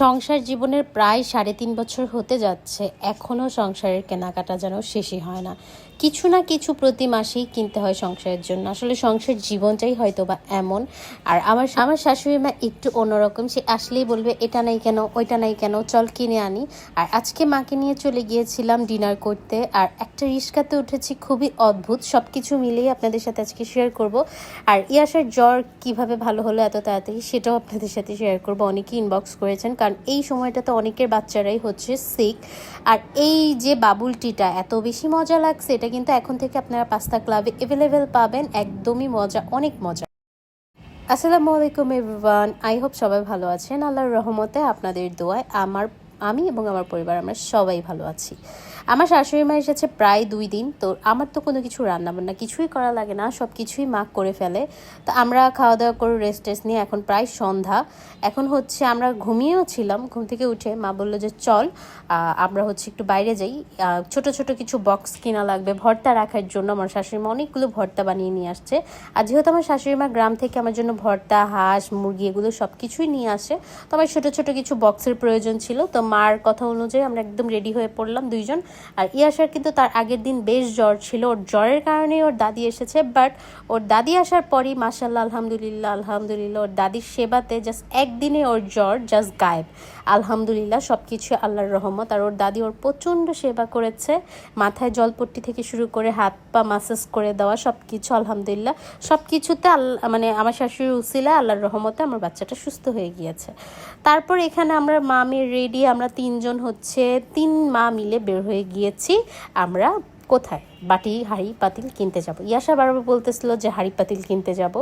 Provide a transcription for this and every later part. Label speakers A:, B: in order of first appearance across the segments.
A: সংসার জীবনের প্রায় সাড়ে তিন বছর হতে যাচ্ছে। এখনও সংসারের কেনাকাটা যেন শেষই হয় না। কিছু না কিছু প্রতি মাসেই কিনতে হয় সংসারের জন্য। আসলে সংসার জীবনটাই হয়তো বা এমন। আর আমার আমার শাশুড়ি মা একটু অন্যরকম। সে আসলেই বলবে, এটা নাই কেন, ওইটা নাই কেন, চল কিনে আনি। আর আজকে মাকে নিয়ে চলে গিয়েছিলাম ডিনার করতে। আর একটা রিস্কাতে উঠেছি, খুবই অদ্ভুত। সব কিছু মিলিয়ে আপনাদের সাথে আজকে শেয়ার করব। আর ইয়াসার জ্বর কীভাবে ভালো হলো এত তাড়াতাড়ি, সেটাও আপনাদের সাথে শেয়ার করব। অনেকেই ইনবক্স করেছেন, কারণ এই সময়টাতে অনেকের বাচ্চারাই হচ্ছে সিক আর এই যে বাবুলটিটা এত বেশি মজা লাগছে, এটা কিন্তু এখন থেকে আপনারা পাস্তা ক্লাবে অ্যাভেলেবেল পাবেন। একদমই মজা, অনেক মজা। আসসালামু আলাইকুম এভরিওয়ান আই হোপ সবাই ভালো আছেন। আল্লাহর রহমতে আপনাদের দোয়ায় আমার, আমি এবং আমার পরিবার আমরা সবাই ভালো আছি। আমার শাশুড়ি মা এসেছে প্রায় দুই দিন, তো আমার তো কোনো কিছু রান্না বান্না কিছুই করা লাগে না সব কিছুই মা করে ফেলে। তো আমরা খাওয়া দাওয়া করে রেস্ট টেস্ট নিয়ে এখন প্রায় সন্ধ্যা। এখন হচ্ছে আমরা ঘুমিয়েও ছিলাম, ঘুম থেকে উঠে মা বলল যে, চল আমরা হচ্ছে একটু বাইরে যাই। ছোট ছোট কিছু বক্স কিনা লাগবে, ভর্তা রাখার জন্য। আমার শাশুড়ি মা অনেকগুলো ভর্তা বানিয়ে নিয়ে আসছে। আর যেহেতু আমার শাশুড়ি মা গ্রাম থেকে আমার জন্য ভর্তা, হাঁস, মুরগি এগুলো সব কিছুই নিয়ে আসে, তো আমার ছোটো ছোটো কিছু বক্সের প্রয়োজন ছিল। তো মার কথা অনুযায়ী আমরা একদম রেডি হয়ে পড়লাম দুইজন। আর ইয়াসার কিন্তু তার আগের দিন বেশ জ্বর ছিল। ওর জ্বরের কারণে ওর দাদি এসেছে বাট ওর দাদি আসার পরই মাসাল্লাহ আলহামদুলিল্লাহ আলহামদুলিল্লাহ, ওর দাদির সেবাতে জাস্ট একদিনে ওর জ্বর জাস্ট গায়েব। আলহামদুলিল্লাহ সব কিছু আল্লাহর রহমত। আর ওর দাদি ওর প্রচণ্ড সেবা করেছে। মাথায় জলপট্টি থেকে শুরু করে হাত পা মাসাজ করে দেওয়া সব কিছু আলহামদুলিল্লাহ। সব কিছুতে আল্লাহ মানে আমার শাশুড়ির উসিলা আল্লাহর রহমতে আমার বাচ্চাটা সুস্থ হয়ে গিয়েছে। তারপর এখানে আমরা মামির রেডি আমরা তিনজন হচ্ছে তিন মা মিলে বের হয়ে গিয়েছি আমরা কোথায়? বাটি, হাঁড়ি, পাতিল কিনতে যাব। ইয়াসা বারবার বলতেছিল যে, হাঁড়ি, পাতিল কিনতে যাব।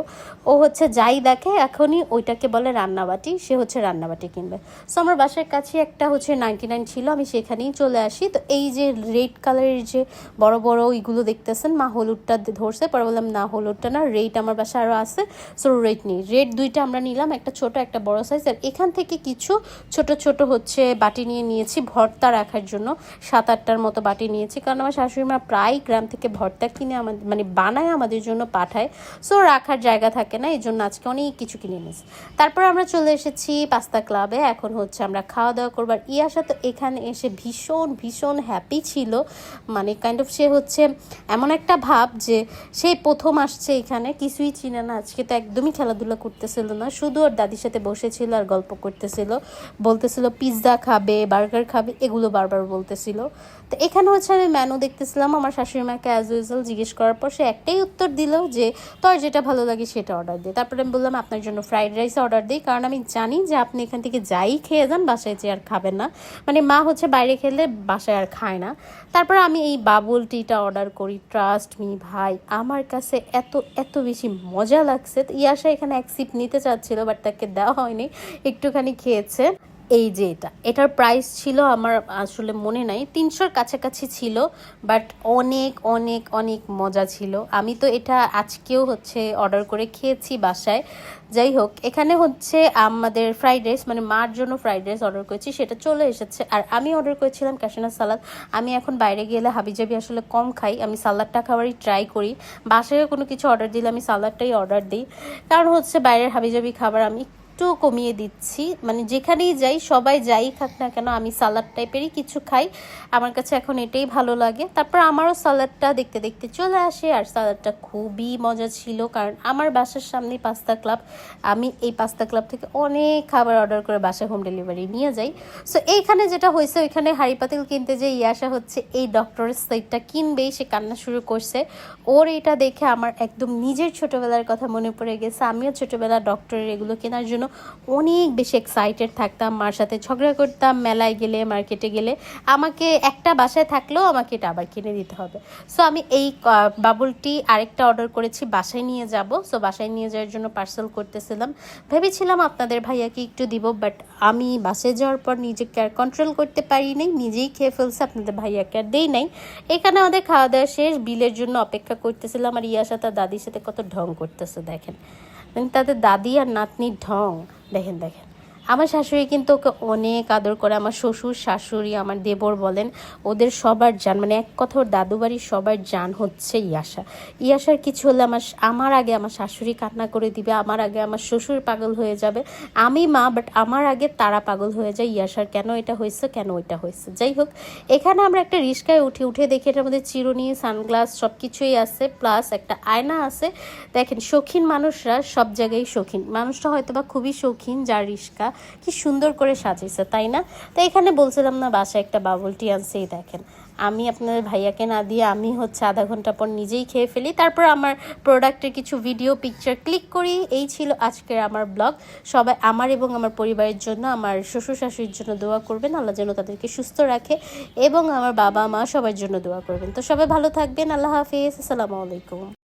A: ও হচ্ছে যাই দেখে, এখনই ওইটাকে বলে রান্নাবাটি, সে হচ্ছে রান্নাবাটি কিনবে। সো আমার বাসার কাছে একটা হচ্ছে নাইনটি নাইন ছিল, আমি সেখানেই চলে আসি। তো এই যে রেড কালারের যে বড় বড় ওইগুলো দেখতেছেন, মা হলুদটা ধরছে, পরে বললাম, না, হলুদটা না রেড আমার বাসায় আরও আছে সো রেড নিই। রেড দুইটা আমরা নিলাম, একটা ছোট, একটা বড় সাইজ আর এখান থেকে কিছু ছোট ছোট হচ্ছে বাটি নিয়ে নিয়েছি, ভর্তা রাখার জন্য। সাত আটটার মতো বাটি নিয়েছি, কারণ আমার শাশুড়ি মা প্রায় গ্রাম থেকে ভর্তা কিনে আমাদের মানে বানায় আমাদের জন্য পাঠায়। সো রাখার জায়গা থাকে না এই জন্য আজকে অনেক কিছু কিনে নিয়েছি তারপর আমরা চলে এসেছি পাস্তা ক্লাবে, এখন হচ্ছে আমরা খাওয়া দাওয়া করবার ইয়াসা তো এখানে এসে ভীষণ ভীষণ হ্যাপি ছিল। মানে কাইন্ড অফ সে হচ্ছে এমন একটা ভাব যে সেই প্রথম আসছে এখানে, কিছুই চিনে না। আজকে তো একদমই খেলাধুলা করতেছিল না। শুধু ওর দাদির সাথে বসেছিল আর গল্প করতেছিল। বলতেছিল পিৎজা খাবে বার্গার খাবে, এগুলো বারবার বলতেছিল। তো এখানে হচ্ছে আমি মেনু দেখতেছিলাম, আমার শাশুড়ি মাকে অ্যাজ ইউজুয়াল জিজ্ঞেস করার পর সে একটাই উত্তর দিল যে, তোর যেটা ভালো লাগে সেটা অর্ডার দে। তারপরে আমি বললাম, আপনার জন্য ফ্রাইড রাইস অর্ডার দিই, কারণ আমি জানি যে আপনি এখান থেকে যাই খেয়ে যান, বাসায় যে আর খাবেন না। মানে মা হচ্ছে বাইরে খেলে বাসায় আর খায় না। তারপর আমি এই বাবুল টিটা অর্ডার করি ট্রাস্ট মি ভাই, আমার কাছে এত এত বেশি মজা লাগছে। তো ইয়াসা এখানে এক সিপ নিতে চাচ্ছিল বাট তাকে দেওয়া হয়নি, একটুখানি খেয়েছে। এই যে এটা, এটার প্রাইস ছিল আমার আসলে মনে নাই, তিনশোর কাছাকাছি ছিল বাট অনেক অনেক অনেক মজা ছিল। আমি তো এটা আজকেও হচ্ছে অর্ডার করে খেয়েছি বাসায়। যাই হোক, এখানে হচ্ছে আমাদের ফ্রাইড রাইস মানে মার জন্য ফ্রাইড রাইস অর্ডার করেছি, সেটা চলে এসেছে। আর আমি অর্ডার করেছিলাম ক্যাশনার সালাদ আমি এখন বাইরে গেলে হাবিজাবি আসলে কম খাই, আমি সালাদটা খাবারই ট্রাই করি। বাসায় কোনো কিছু অর্ডার দিলে আমি সালাদটাই অর্ডার দিই। কারণ হচ্ছে বাইরের হাবিজাবি খাবার আমি একটু কমিয়ে দিচ্ছি। মানে যেখানেই যাই, সবাই যাই খাক না কেন, আমি সালাড টাইপেরই কিছু খাই। আমার কাছে এখন এটাই ভালো লাগে। তারপর আমারও সালাডটা দেখতে দেখতে চলে আসে, আর সালাডটা খুবই মজা ছিল, কারণ আমার বাসার সামনে পাস্তা ক্লাব। আমি এই পাস্তা ক্লাব থেকে অনেক খাবার অর্ডার করে বাসায় হোম ডেলিভারি নিয়ে যাই। সো এইখানে যেটা হয়েছে, ওইখানে হাঁড়ি পাতিল কিনতে যে ইয়াসা হচ্ছে, এই ডক্টরের সেটটা কিনবেই, সে কান্না শুরু করছে। ওর এটা দেখে আমার একদম নিজের ছোটবেলার কথা মনে পড়ে গেছে। আমিও ছোটবেলা ডক্টরের এগুলো কেনার জন্য অনেক বেশি এক্সাইটেড থাকতাম, মার সাথে ঝগড়া করতাম, মেলায় গেলে মার্কেটে গেলে। আমাকে একটা বাসায় থাকলেও আমাকে এটা আবার কিনে দিতে হবে। সো আমি এই বাবুলটি আরেকটা অর্ডার করেছি, বাসায় নিয়ে যাব। সো বাসায় নিয়ে যাওয়ার জন্য পার্সেল করতেছিলাম। ভেবেছিলাম আপনাদের ভাইয়াকে একটু দিব বাট আমি বাসে যাওয়ার পর নিজেকে আর কন্ট্রোল করতে পারি নাই, নিজেই খেয়ে ফেলছে, আপনাদের ভাইয়াকে আর দেই নাই। এখানে আমাদের খাওয়া দাওয়া শেষ, বিলের জন্য অপেক্ষা করতেছিলাম, আর ইয়াসা তার দাদির সাথে কত ঢং করতেছে, দেখেন। মানে তাদের দাদি আর নাতনির ঢং। দেখেন দেখেন। আমার শাশুড়ি কিন্তু ওকে অনেক আদর করে, আমার শ্বশুর, শাশুড়ি, আমার দেবর বলেন, ওদের সবার জান মানে এক কথা ওর দাদু বাড়ির সবার জান হচ্ছে ইয়াসা। ইয়াসার কিছু হলে আমার আমার আগে আমার শাশুড়ি কান্না করে দিবে, আমার আগে আমার শ্বশুর পাগল হয়ে যাবে। আমি মা বাট আমার আগে তারা পাগল হয়ে যায় ইয়াসার, কেন এটা হয়েছে, কেন ওইটা হয়েছে। যাই হোক, এখানে আমরা একটা রিস্কায় উঠে উঠে দেখি এটার মধ্যে চিরুনি, সানগ্লাস সব কিছুই আছে প্লাস একটা আয়না আছে। দেখেন, শৌখিন মানুষরা সব জায়গায় শৌখিন। মানুষটা হয়তো বা খুবই শৌখিন, যার রিস্কা কি সুন্দর করে সাজিয়েছে, তাই না? তো এখানে বলছিলাম না, বাসায় একটা বাবল টি আনছেই দেখেন। আমি আপনাদের ভাইয়াকে না দিয়ে আমি হচ্ছে আধা ঘণ্টা পর নিজেই খেয়ে ফেলি। তারপর আমার প্রোডাক্টের কিছু ভিডিও পিকচার ক্লিক করি। এই ছিল আজকের আমার ব্লগ সবাই আমার এবং আমার পরিবারের জন্য, আমার শ্বশুর শাশুড়ির জন্য দোয়া করবেন। আল্লাহ যেন তাদেরকে সুস্থ রাখে এবং আমার বাবা মা সবার জন্য দোয়া করবেন। তো সবাই ভালো থাকবেন। আল্লাহ হাফিজ। আসসালামু আলাইকুম।